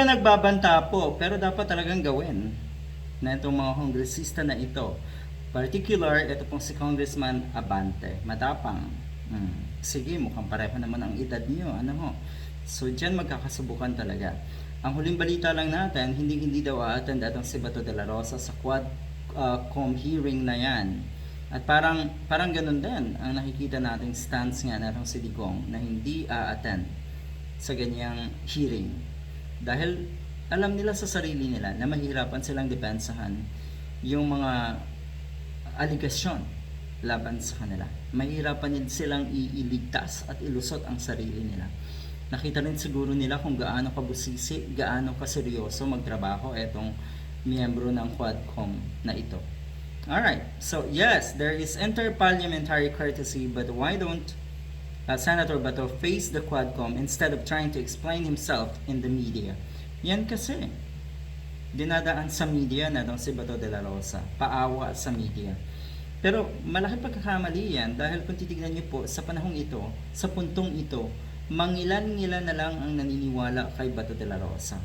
sila nagbabanta po, pero dapat talagang gawin na itong mga kongresista na ito. Particular, ito pong si Congressman Abante. Matapang. Hmm. Sige, mukhang pareho naman ang edad niyo. Ano ho? So, dyan magkakasubukan talaga. Ang huling balita lang natin, hindi-hindi daw a-attend atong si Bato de la Rosa sa quad uh, com hearing na yan. At parang parang ganun din ang nakikita nating stance nga natong si Digong na hindi a-attend sa ganyang hearing. Dahil alam nila sa sarili nila na mahirapan silang depensahan yung mga aligasyon laban sa kanila. Mahirapan din silang iiligtas at ilusot ang sarili nila. Nakita rin siguro nila kung gaano kabusisi, gaano kaseryoso magtrabaho etong miyembro ng Quadcom na ito. Alright, so yes, there is interparliamentary courtesy, but why don't uh, Senator Bato face the Quadcom instead of trying to explain himself in the media? Yan kasi, dinadaan sa media na daw si Bato de la Rosa, paawa sa media. Pero malaki pagkakamali yan dahil kung titignan niyo po sa panahong ito, sa puntong ito, mangilan-ngilan na lang ang naniniwala kay Bato de la Rosa.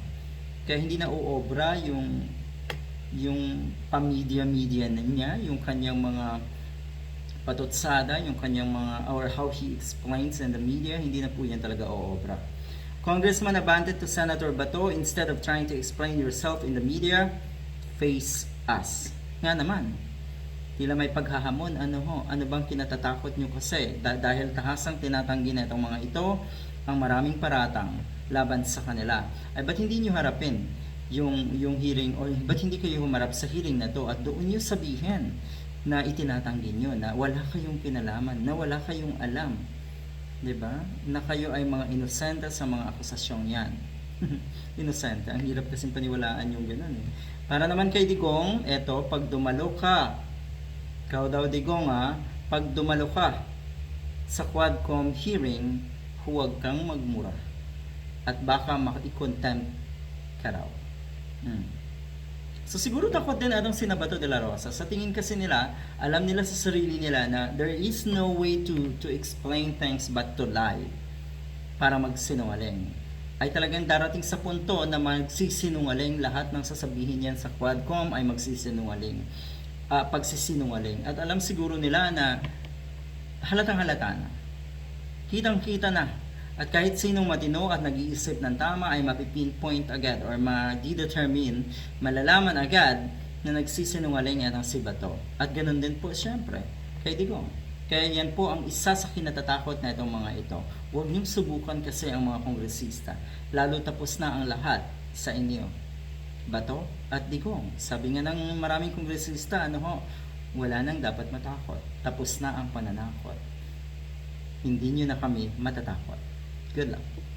Kaya hindi na uobra yung yung pamilya-media na niya, yung kanyang mga patutsada, yung kanyang mga, or how he explains in the media, hindi na po yan talaga uobra. Congressman Abante to Senator Bato, instead of trying to explain yourself in the media, face us. Nga naman, tila may paghahamon, ano ho, ano bang kinatatakot nyo kasi? Da- dahil tahasang tinatanggi na itong mga ito, ang maraming paratang laban sa kanila. Ay ba't hindi nyo harapin yung, yung hearing, or ba't hindi kayo humarap sa hearing na to at doon nyo sabihin na itinatanggi nyo, na wala kayong kinalaman, na wala kayong alam. ba? Na kayo ay mga inosente sa mga akusasyong 'yan. inosente, ang hirap kasi paniwalaan yung ganun eh. Para naman kay Digong, eto, pag dumalo ka, ikaw daw Digong ha, pag dumalo ka sa Quadcom hearing, huwag kang magmura. At baka maki-contempt ka raw. Hmm. So siguro takot din atong sinabato de la Rosa. Sa tingin kasi nila, alam nila sa sarili nila na there is no way to to explain things but to lie para magsinungaling. Ay talagang darating sa punto na magsisinungaling lahat ng sasabihin niyan sa Quadcom ay magsisinungaling. Ah, pagsisinungaling. At alam siguro nila na halatang halata na. Kitang kita na at kahit sinong matino at nag-iisip ng tama ay mapipinpoint agad or ma-determine, malalaman agad na nagsisinungaling yan ang si Bato. At ganun din po siyempre kay Digong. Kaya yan po ang isa sa kinatatakot na itong mga ito. Huwag niyong subukan kasi ang mga kongresista. Lalo tapos na ang lahat sa inyo. Bato at Digong. Sabi nga ng maraming kongresista, ano ho, wala nang dapat matakot. Tapos na ang pananakot. Hindi nyo na kami matatakot. Good luck.